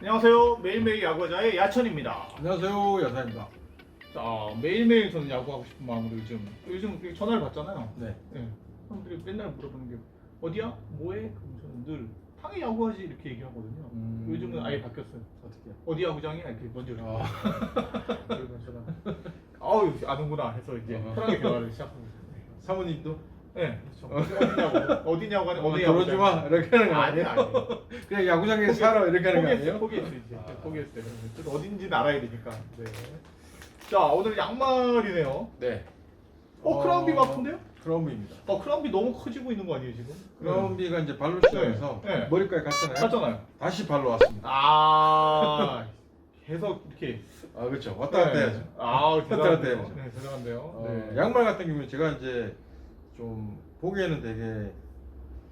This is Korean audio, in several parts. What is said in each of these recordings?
안녕하세요. 매일매일 야구자의 야천입니다. 안녕하세요 야사입니다. 자, 매일매일 저는 야구하고 싶은 마음으로 요즘 요즘 전화를 받잖아요. 네. 네. 사람들이 맨날 물어보는 게 어디야? 뭐해? 그럼 저는 늘 당연히 야구하지 이렇게 얘기하거든요. 음. 요즘은 아예 바뀌었어요. 어떻게? 어디 야구장이야? 이렇게 먼저 이렇게. 아, 그러면 저는 아우 아는구나 해서 이제 어. 편하게 대화를 시작하고 있어요. 사모님도 네, 그렇죠. 어디냐고 어디냐고 하는 어, 어디 들어오지 마 이렇게 하는 거 아니 아니에요? 아니. 그냥 야구장에 살아 이렇게 하는 거 포기했어요. 아니에요? 포기했어요 이제 아. 포기했어요. 또 어딘지는 알아야 되니까. 네. 자 오늘 양말이네요. 네. 어, 크라운비 같은데요? 크라운비입니다. 어 크라운비 너무 커지고 있는 거 아니에요 지금? 크라운비가 이제 발로 시작해서 네. 네. 머리까지 갔잖아요. 맞잖아요. 다시 발로 왔습니다. 아 계속 이렇게 아 그렇죠. 왔다 갔다 네. 해야죠. 아 왔다 갔다 대단한데요. 해야죠. 네 대단한데요. 어, 네. 양말 같은 경우는 제가 이제 좀 보기에는 되게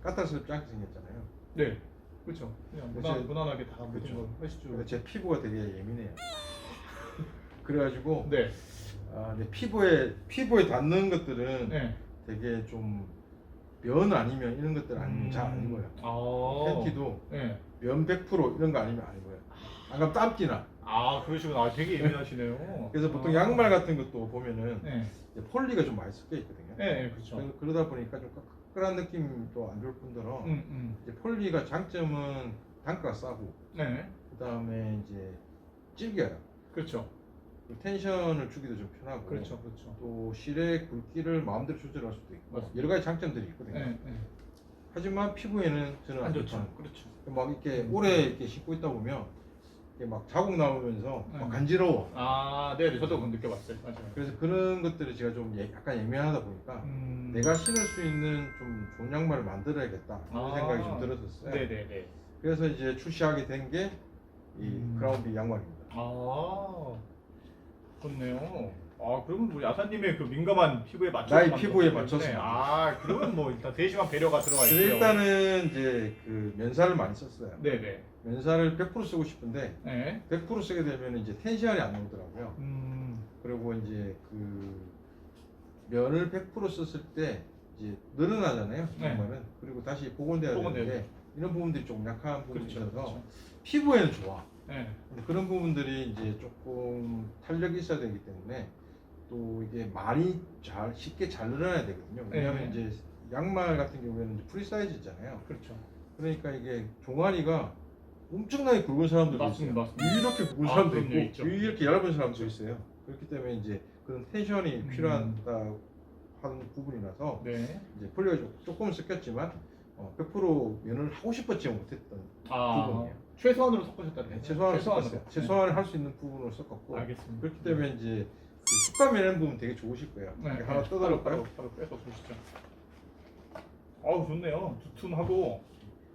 까탈스럽지 않게 생겼잖아요. 네. 그렇죠. 그냥. 무난, 무난하게 다 묻은 그쵸. 걸 하시죠. 근데 제 피부가 되게 예민해요. 그래가지고 네. 아, 내 피부에 피부에 닿는 것들은 네. 되게 좀 면 아니면 이런 것들 아니면 음. 잘안 입어요. 아. 팬티도 네. 면 100% 이런 거 아니면 안 입어요. 안 그럼 땀띠나. 아 그러시구나. 아, 되게 예민하시네요. 그래서 보통 아. 양말 같은 것도 보면은 네. 이제 폴리가 좀 많이 섞여 있거든요. 네, 네, 그렇죠. 그래서 그러다 보니까 좀 끈끈한 느낌도 안 좋을 뿐더러 음, 음. 이제 폴리가 장점은 단가가 싸고 네. 그다음에 이제 질겨요. 그렇죠. 그리고 텐션을 주기도 좀 편하고 그렇죠. 그렇죠. 또 실의 굵기를 마음대로 조절할 수도 있고 맞습니다. 여러 가지 장점들이 있거든요. 네, 네. 하지만 피부에는 저는 안. 좋죠. 그렇죠. 막 이렇게 음. 오래 이렇게 신고 있다 보면 이게 막 자국 나오면서 막 음. 간지러워. 아, 네, 네. 저도 그건 느껴봤어요. 맞아요. 그래서 그런 것들이 제가 좀 예- 약간 예민하다 보니까 음. 내가 신을 수 있는 좀 좋은 양말을 만들어야겠다 그런 아. 생각이 좀 들었었어요. 네, 네, 네. 그래서 이제 출시하게 된 게 이 음. 크라운비 양말입니다. 아, 좋네요. 아, 그러면 뭐 야사님의 그 민감한 피부에 맞춰서 나의 만든 피부에 거기 때문에. 아, 그러면 뭐 일단 세심한 배려가 들어가 그래서 있고요. 일단은 이제 그 면사를 많이 썼어요. 네, 네. 면사를 100% 쓰고 싶은데 네. 100% 쓰게 되면 이제 텐션이 안 나오더라고요. 음. 그리고 이제 그 면을 100% 썼을 때 이제 늘어나잖아요. 네. 양말은. 그리고 다시 복원돼야 복원돼야 되는데 이런 부분들이 조금 약한 부분이 그렇죠. 있어서 그렇죠. 피부에는 좋아. 네. 근데 그런 부분들이 이제 조금 탄력이 있어야 되기 때문에 또 이게 많이 잘 쉽게 잘 늘어나야 되거든요. 왜냐하면 네. 이제 양말 같은 경우에는 프리 사이즈잖아요. 그렇죠. 그러니까 이게 종아리가 엄청나게 굵은 사람들도 맞습니다, 있어요. 맞습니다. 이렇게 굵은 아, 사람도 그럼요, 있고 있죠. 이렇게 얇은 사람도 있어요. 그렇기 때문에 이제 그런 텐션이 음. 필요하다 하는 부분이라서 네. 이제 폴리가 조- 조금 섞였지만 어, 100% 면을 하고 싶었지 못했던 아, 부분이에요. 최소한으로 섞으셨다는 네, 거죠? 최소한을 최소한으로. 섞었어요. 최소한을 할 수 있는 부분을 섞었고 알겠습니다. 그렇기 때문에 이제 그 촉감 내는 부분 되게 좋으실 거예요. 네, 이렇게 네. 하나 바로, 뜯어볼까요? 바로, 바로 빼서 보시죠. 아우 좋네요. 두툼하고.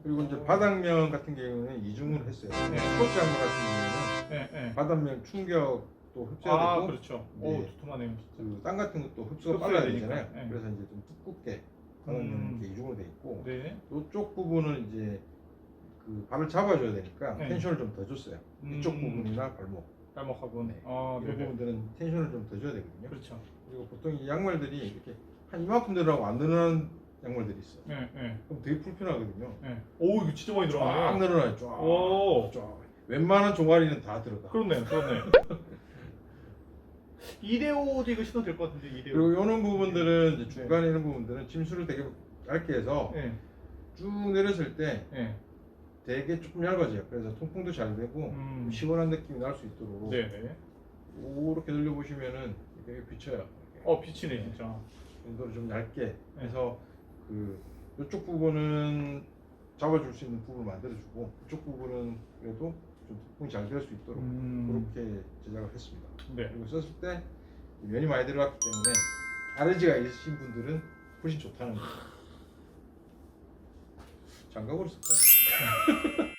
그리고 이제 바닥면 같은 경우는 이중으로 했어요. 네. 스포츠 양말 같은 네, 네. 경우는 바닥면 충격도 흡수가 아 되고 그렇죠. 네. 오 두툼하네요. 진짜. 그 땅 같은 것도 흡수가 흡수해야 빨라야 되니까. 되잖아요. 네. 그래서 이제 좀 두껍게 바닥면 음. 이렇게 이중으로 돼 있고 네. 이쪽 부분은 이제 그 발을 잡아줘야 되니까 네. 텐션을 좀 더 줬어요. 음. 이쪽 부분이나 발목 발목하고. 네. 아이 네. 네. 부분들은 텐션을 좀 더 줘야 되거든요. 그렇죠. 그리고 보통 이 양말들이 이렇게 한 이만큼 들어가고 안 늘어나는 양말들이 있어요. 네, 네, 그럼 되게 불편하거든요. 네. 오 이거 진짜 많이 쫙 들어가네요. 늘어나요. 쫙. 오. 쫙. 웬만한 종아리는 다 들어가. 그렇네요, 그렇네. 이대호도 이거 신어도 될 것 같은데 이대호. 그리고 이런 부분들은 이제 네. 중간에 있는 부분들은 침수를 되게 얇게 해서 네, 쭉 내렸을 때 네, 되게 조금 얇아져요. 그래서 통풍도 잘 되고 음. 좀 시원한 느낌이 날 수 있도록 네, 네. 이렇게 늘려보시면은 되게 비쳐요. 이렇게. 어 빛이네 진짜. 정도로 좀 얇게 해서 그 이쪽 부분은 잡아줄 수 있는 부분을 만들어주고 이쪽 부분은 그래도 좀 통풍이 잘 될 수 있도록 음. 그렇게 제작을 했습니다. 네. 그리고 썼을 때 면이 많이 들어갔기 때문에 알레르기가 있으신 분들은 훨씬 좋다는 거예요. 장갑으로 쓸까?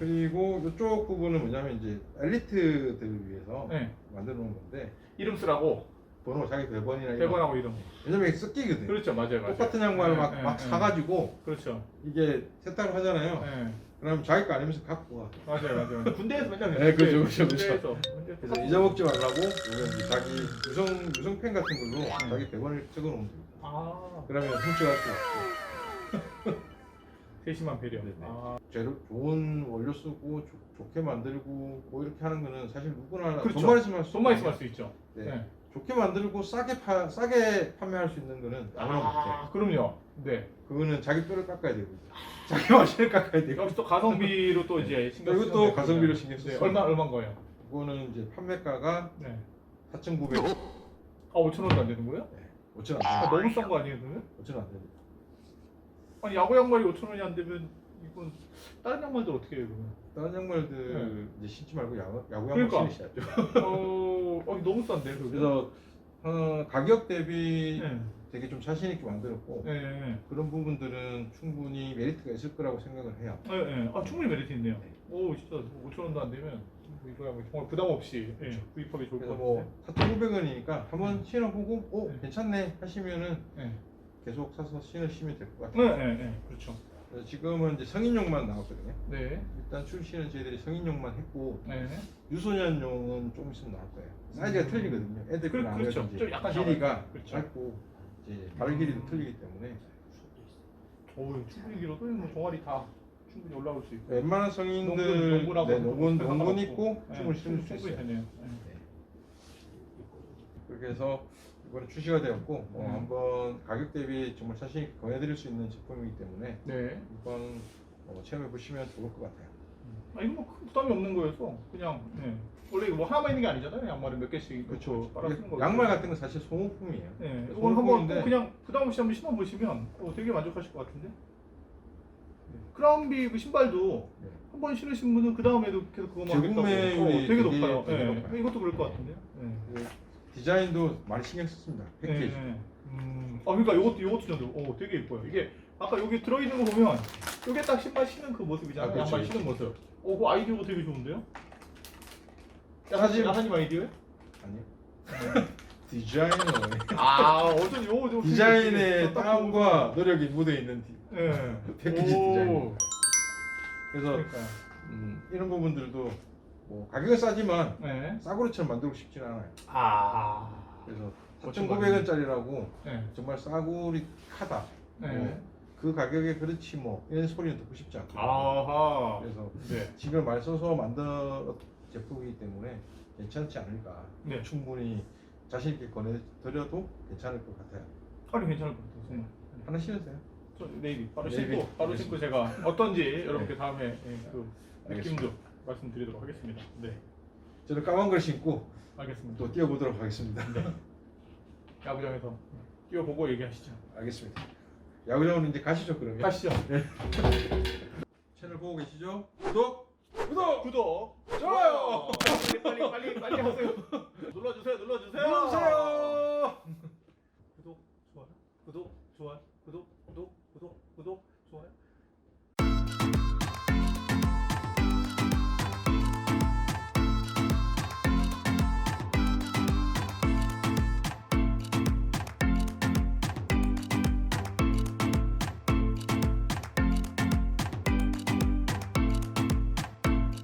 그리고 이쪽 부분은 뭐냐면 이제 엘리트들을 위해서 네. 만들어 놓은 건데 이름 쓰라고 번호 자기 배번이나 이런 대본하고 이름. 왜냐면 이게 섞이거든요. 그렇죠, 맞아요, 맞아요. 똑같은 양말을 막, 네, 막 네, 사가지고 그렇죠. 이게 세탁을 하잖아요. 네. 그럼 자기 거 아니면서 갖고 와. 맞아요, 맞아요. 군대에서 맨날 네, 그렇죠, 그렇죠, 군대에서. 군대에서. 그래서 잊어먹지 말라고 이제 자기 유성 유성펜 같은 걸로 네. 자기 100원을 찍어 놓으면 됩니다. 아, 그러면 훔쳐갈 수 없고. 대신만 배려. 네네. 아, 재료 좋은 원료 쓰고 좋, 좋게 만들고 뭐 이렇게 하는 거는 사실 누구나 그렇죠. 돈만 있으면 할수 돈만 있으면 할 수 있죠. 네. 네. 좋게 만들고 싸게 파 싸게 판매할 수 있는 거는 아무나 못해. 아, 그럼요. 네. 그거는 자기 뼈를 깎아야 되고 자기 마신을 깎아야 되고 여기서 또 가성비로 또 이제 신경 이것도 쓰면 가성비로. 신경 네, 쓰죠. 얼마 얼마인 거예요? 그거는 이제 판매가가 네. 4,900원. 아 5천 원도 안 되는 거예요? 네. 5천 원. 아, 안 너무 싼 거 아니에요, 그러면? 5천 원안 됩니다. 아니 야구 양말이 5천 원이 안 되면 이건 다른 양말들 어떻게 해요, 그러면? 다른 양말들 네. 이제 신지 말고 야구 야구 그러니까. 양말 신으셔야죠. 어, 어 너무 싼데 그러면? 그래서 어, 가격 대비 네. 되게 좀 자신 있게 만들었고 네, 네, 그런 부분들은 충분히 메리트가 있을 거라고 생각을 해요. 네, 네. 아 충분히 메리트 있네요. 오 진짜 5천 원도 안 되면 이거야 뭐 정말 부담 없이 예, 그렇죠. 구입하기 좋을 것 그래서 같은데. 뭐 4,900원이니까 한번 신어보고 오 네. 괜찮네 하시면은 네. 계속 사서 신으시면 될것 네, 같아요. 네, 네, 그렇죠. 그래서 지금은 이제 성인용만 나왔거든요. 네, 일단 출시는 저희들이 성인용만 했고 네. 유소년용은 조금 있으면 나올 거예요. 사이즈가 음. 틀리거든요. 애들 그- 거랑 그렇죠. 좀 약간 길이가 작아요. 그렇죠. 짧고 이제 발 길이도 틀리기 때문에 오 충분히 길어도 뭐 종아리 다 충분히 올라올 수 있고. 웬만한 성인들 농군, 농군하고 네. 농군 있고 네, 충분히 신을 수 충분히 있어요. 되네요. 네. 그렇게 해서 이번에 출시가 되었고 어, 음. 한번 가격 대비 정말 자신 있게 권해드릴 수 있는 제품이기 때문에 네. 이번 어, 체험해 보시면 좋을 것 같아요. 아 이거 뭐큰 부담이 없는 거여서 그냥 네. 원래 이거 뭐 하나만 있는 게 아니잖아요. 양말을 몇 개씩 그렇죠. 빨아 쓰는 거. 양말 같은 건 사실 소모품이에요. 네. 이건 소모품인데 한번 그냥 부담 없이 한번 신어 보시면 어, 되게 만족하실 것 같은데. 네. 크라운비 그 신발도 네. 한 번 신으신 분은 그 다음에도 계속 그거만 하겠다고. 재구매율이 어, 되게 되게- 높아요. 되게 네. 높아요. 이것도 그럴 것 같은데요. 네. 그 디자인도 많이 신경 썼습니다. 패키지. 네. 음. 아 그러니까 이것도 이것도 좀 오, 되게 예뻐요. 이게 아까 여기 들어 있는 거 보면 이게 딱 신발 신는 그 모습이잖아요. 아, 그렇죠, 양말 신는 모습. 오, 그 아이디어가 되게 좋은데요? 사실- 야사님 아이디어요? 아니요. 디자이너. 아, 어쩐지 요거 좀 디자인의 땀과 노력이 묻어 있는 디, 예. 패키지 오. 디자인. 그래서 그러니까. 음, 이런 부분들도 뭐 가격은 싸지만 네. 싸구려처럼 만들고 싶지는 않아요. 아. 그래서 멋진 4,900원짜리라고 네. 정말 싸구리 하다. 네. 뭐, 그 가격에 그렇지 뭐 이런 소리는 듣고 싶지 않거든요. 아하. 그래서 네. 지금 많이 써서 만든 제품이기 때문에 괜찮지 않을까. 네. 충분히 자신 있게 권해드려도 괜찮을 것 같아요. 아니 괜찮을 것 같아요. 정말. 하나 신으세요. 저 네이비 바로 네이비. 신고 바로 신고 제가 어떤지 여러분께 네. 다음에 예, 그 알겠습니다. 말씀드리도록 하겠습니다. 네, 저는 까만 걸 신고 알겠습니다. 또 뛰어보도록 하겠습니다. 네. 야구장에서 뛰어보고 얘기하시죠. 알겠습니다. 야구장은 이제 가시죠 그러면. 가시죠. 네. 채널 보고 계시죠? 구독, 구독, 구독, 좋아요. 빨리 빨리 빨리 하세요. 눌러주세요. 눌러주세요. 눌러주세요.